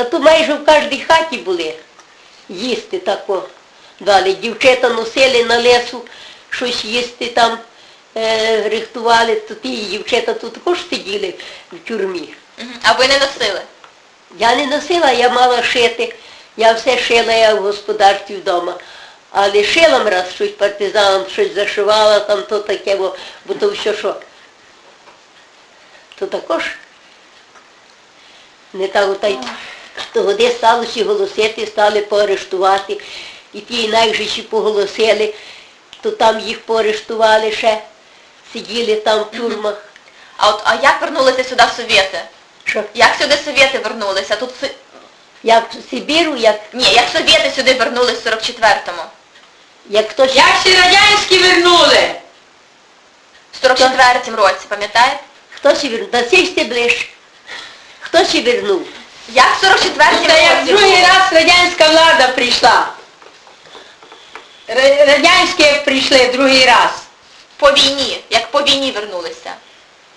Та то майже в кожній хаті були їсти тако. Далі дівчата носили на лесу щось їсти там, е, рихтували, то ті дівчата тут також сиділи в тюрмі. А ви не носили? Я не носила, я мала шити. Я все шила, я в господарстві вдома. Але шила раз щось партизанам, щось зашивала, там то таке, бо, бо то все що. То також не так та й тоді сталося голосити, стали поарештувати. І ті найжичі поголосили, то там їх поарештували ще, сиділи там в тюрмах. А от а як вернулися сюди совєти? Що, Як сюди совєти вернулися? Тут Со- як в Сибіру, як, ні, як совєти сюди вернулись в 44-му? як хтось. Як всі радянські вернули? В 44-му році, пам'ятаєте? Хто ще вернув? Да сісти ближче. Хто ще вернув? Як в 44-му Ну, Та як другий раз радянська влада прийшла. Радянські прийшли другий раз. По війні, як по війні вернулися.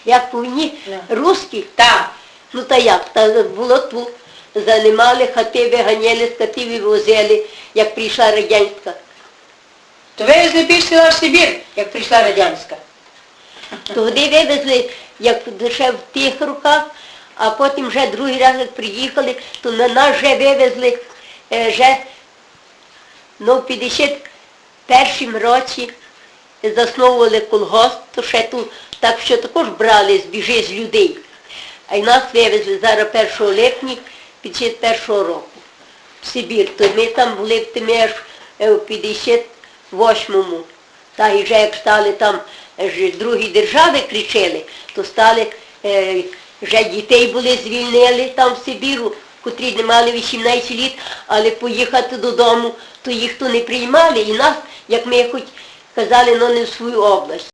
Як по війні? Русські? Так. Ну та як? Та було тут. Занимали хати, виганяли хати, вивозили, як прийшла радянська. То вивезли села в Сибір, як прийшла радянська. Тоді вивезли, як ще в тих руках, а потім вже другий раз, як приїхали, то на нас вже вивезли е, вже ну, в 51 році засновували колгосп, то ще тут так що також брали збіжи з людей. А й нас вивезли зараз 1 липня 51 року в Сибір. То ми там були в тими е, в 58-му. Та і вже як стали там е, другі держави кричали, то стали, вже дітей були звільнили там в Сибіру, котрі не мали 18 літ, але поїхати додому, то їх то не приймали. І нас, як ми хоч казали, ну не в свою область.